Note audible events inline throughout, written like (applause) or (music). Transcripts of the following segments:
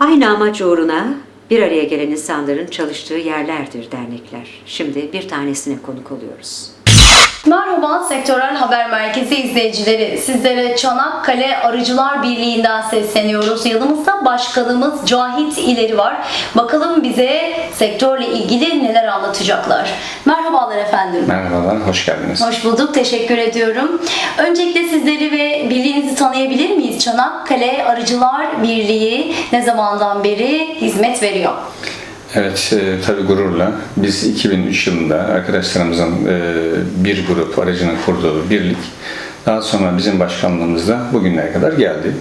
Aynı amaç uğruna bir araya gelen insanların çalıştığı yerlerdir dernekler. Şimdi bir tanesine konuk oluyoruz. Merhaba Sektörel Haber Merkezi izleyicileri. Sizlere Çanakkale Arıcılar Birliği'nden sesleniyoruz. Yanımızda başkanımız Cahit İleri var. Bakalım bize sektörle ilgili neler anlatacaklar. Merhabalar efendim. Merhabalar, hoş geldiniz. Hoş bulduk, teşekkür ediyorum. Öncelikle sizleri ve birliğinizi tanıyabilir miyiz? Çanakkale Arıcılar Birliği ne zamandan beri hizmet veriyor? Evet, e, tabii gururla. Biz 2003 yılında arkadaşlarımızın e, bir grup aracının kurduğu birlik, daha sonra bizim başkanlığımızda bugünlere kadar geldi.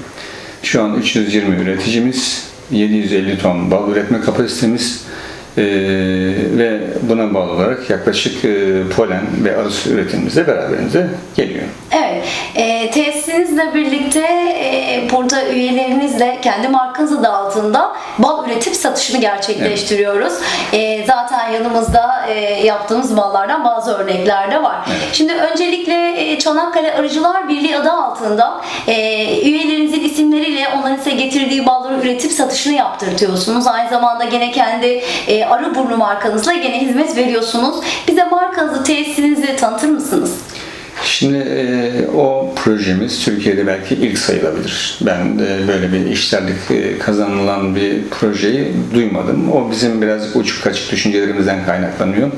Şu an 320 üreticimiz, 750 ton bal üretme kapasitemiz e, ve buna bağlı olarak yaklaşık e, polen ve arı üretimimiz de beraberinde geliyor. Evet, e, tesisinizle birlikte e, burada üyelerinizle kendi markanız adı altında bal üretip satışını gerçekleştiriyoruz. E, zaten yanımızda e, yaptığımız ballardan bazı örnekler de var. Şimdi öncelikle e, Çanakkale Arıcılar Birliği adı altında e, üyelerinizin isimleriyle onların size getirdiği balları üretip satışını yaptırtıyorsunuz. Aynı zamanda gene kendi e, Arıburnu markanızla gene hizmet veriyorsunuz. Bize markanızı, tesisinizi tanıtır mısınız? Şimdi e, o projemiz Türkiye'de belki ilk sayılabilir. Ben e, böyle bir işlerlik e, kazanılan bir projeyi duymadım. O bizim biraz uçuk kaçık düşüncelerimizden kaynaklanıyor.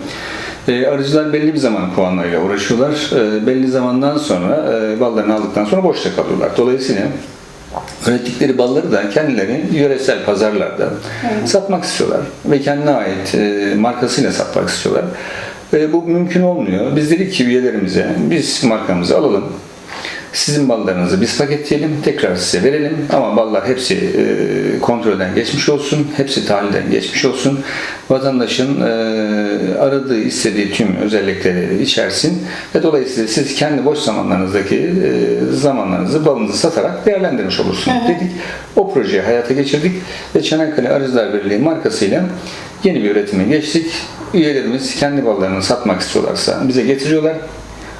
E, arıcılar belli bir zaman puanlarıyla uğraşıyorlar. E, belli zamandan sonra e, ballarını aldıktan sonra boşta kalıyorlar. Dolayısıyla ürettikleri balları da kendileri yöresel pazarlarda satmak istiyorlar ve kendine ait e, markasıyla satmak istiyorlar. E, bu mümkün olmuyor. Biz dedik ki üyelerimize biz markamızı alalım. Sizin ballarınızı biz paketleyelim, tekrar size verelim ama ballar hepsi e, kontrolden geçmiş olsun, hepsi tahlilden geçmiş olsun. Vatandaşın e, aradığı, istediği tüm özellikleri içersin ve dolayısıyla siz kendi boş zamanlarınızdaki e, zamanlarınızı balınızı satarak değerlendirmiş olursunuz dedik. O projeyi hayata geçirdik ve Çanakkale Arıcılar Birliği markasıyla yeni bir üretime geçtik. Üyelerimiz kendi ballarını satmak istiyorlarsa bize getiriyorlar.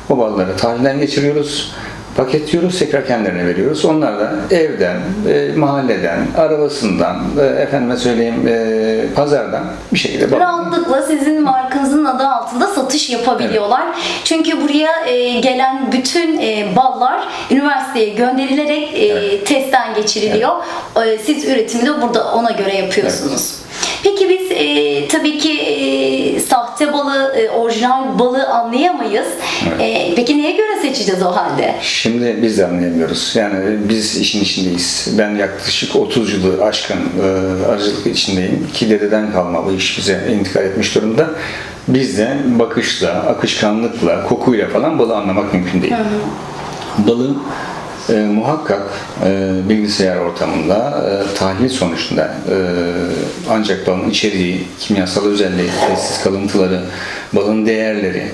O balları tahlilden geçiriyoruz paketliyoruz, tekrar kendilerine veriyoruz. Onlar da evden, e, mahalleden, arabasından, e, efendime söyleyeyim e, pazardan bir şekilde bal- Rahatlıkla sizin markanızın adı altında satış yapabiliyorlar. Çünkü buraya e, gelen bütün e, ballar üniversiteye gönderilerek e, Evet. testten geçiriliyor. E, siz üretimi de burada ona göre yapıyorsunuz. Peki biz e, tabii ki e, sahte balı, e, orijinal balı anlayamayız. E, peki neye göre seçeceğiz o halde? Şimdi biz de anlayamıyoruz. Yani biz işin içindeyiz. Ben yaklaşık 30 yılı aşkın e, arıcılık içindeyim. İki dededen kalma bu iş bize intikal etmiş durumda. Biz de bakışla, akışkanlıkla, kokuyla falan balı anlamak mümkün değil. Balı e, muhakkak e, bilgisayar ortamında e, tahlil sonucunda e, ancak balın içeriği, kimyasal özelliği, tesis kalıntıları, balın değerleri,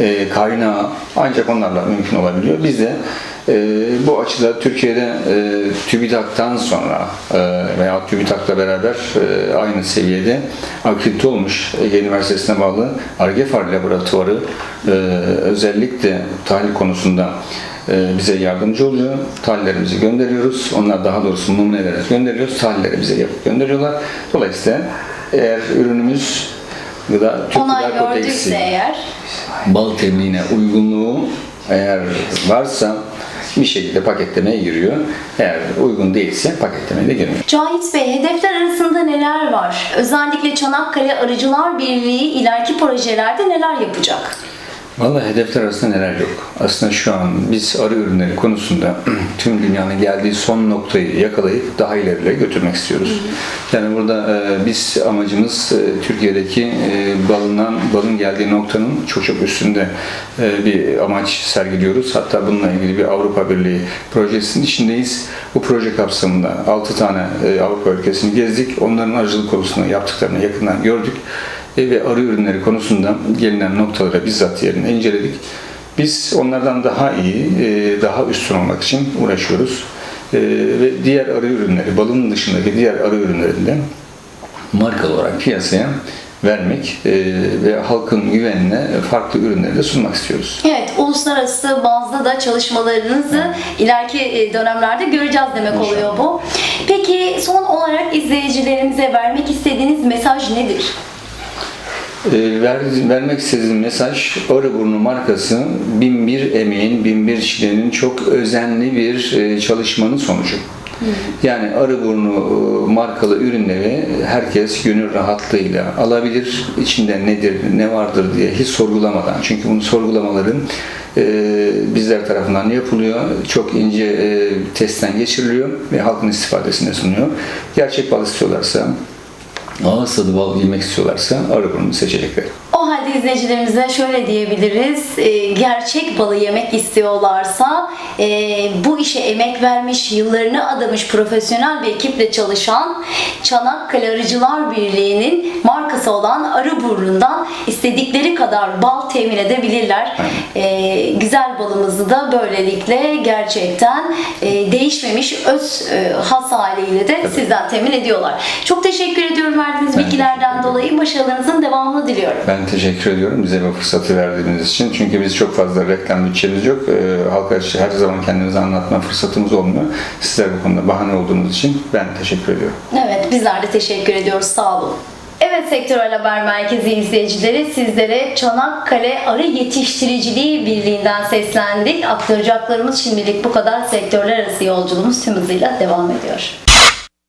e, kaynağı ancak onlarla mümkün olabiliyor. Biz de e, bu açıda Türkiye'de e, TÜBİTAK'tan sonra e, veya TÜBİTAK'la beraber e, aynı seviyede akredite olmuş Ege Üniversitesi'ne bağlı Argefar Laboratuvarı e, özellikle tahlil konusunda e, bize yardımcı oluyor. Tahlillerimizi gönderiyoruz. Onlar daha doğrusu numuneleri gönderiyoruz. Tahlilleri bize yapıp gönderiyorlar. Dolayısıyla eğer ürünümüz gıda, Türk Gıda Kodeksi eğer bal tebliğine uygunluğu eğer varsa bir şekilde paketlemeye giriyor. Eğer uygun değilse paketlemeye de girmiyor. Cahit Bey, hedefler arasında neler var? Özellikle Çanakkale Arıcılar Birliği ileriki projelerde neler yapacak? Vallahi hedefler arasında neler yok. Aslında şu an biz arı ürünleri konusunda (clears throat) tüm dünyanın geldiği son noktayı yakalayıp daha ilerilere götürmek istiyoruz. Yani burada e, biz amacımız e, Türkiye'deki e, balından balın geldiği noktanın çok çok üstünde e, bir amaç sergiliyoruz. Hatta bununla ilgili bir Avrupa Birliği projesinin içindeyiz. Bu proje kapsamında 6 tane e, Avrupa ülkesini gezdik. Onların arıcılık konusunda yaptıklarını yakından gördük E, ve arı ürünleri konusunda gelinen noktalara bizzat yerine inceledik. Biz onlardan daha iyi, e, daha üstün olmak için uğraşıyoruz. E, Ve diğer arı ürünleri, balın dışındaki diğer arı ürünlerinde markalı olarak piyasaya vermek e, ve halkın güvenine farklı ürünleri de sunmak istiyoruz. Evet, uluslararası bazda da çalışmalarınızı ileriki e, dönemlerde göreceğiz demek İnşallah. oluyor bu. Peki son olarak izleyicilerimize vermek istediğiniz mesaj nedir? E, ver, vermek istediğim mesaj Arıburnu markası binbir emeğin, binbir çilenin çok özenli bir e, çalışmanın sonucu. Yani Arıburnu e, markalı ürünleri herkes gönül rahatlığıyla alabilir. İçinde nedir, ne vardır diye hiç sorgulamadan. Çünkü bunu sorgulamaların e, bizler tarafından yapılıyor. Çok ince e, testten geçiriliyor ve halkın istifadesine sunuyor. Gerçek bal istiyorlarsa, ağız tadı bal yemek istiyorlarsa Arıburnu seçecekler. O halde izleyicilerimize şöyle diyebiliriz. e, gerçek balı yemek istiyorlarsa e, bu işe emek vermiş, yıllarını adamış profesyonel bir ekiple çalışan Çanakkale Arıcılar Birliği'nin markası olan Arıburnu'ndan istedikleri kadar bal temin edebilirler. E, güzel balımızı da böylelikle gerçekten e, değişmemiş öz e, has haliyle de sizden temin ediyorlar. Çok teşekkür ediyorum verdiğiniz Ben bilgilerden dolayı. Başarılarınızın devamını diliyorum. Ben teşekkür ediyorum bize bu fırsatı verdiğiniz için. Çünkü biz çok fazla reklam bütçemiz yok. Ee, halka her zaman kendimizi anlatma fırsatımız olmuyor. Sizler bu konuda bahane olduğunuz için ben teşekkür ediyorum. Evet bizler de teşekkür ediyoruz. Sağ olun. Evet Sektörel Haber Merkezi izleyicileri sizlere Çanakkale Arı Yetiştiriciliği Birliği'nden seslendik. Aktaracaklarımız şimdilik bu kadar. Sektörler arası yolculuğumuz tüm hızıyla devam ediyor.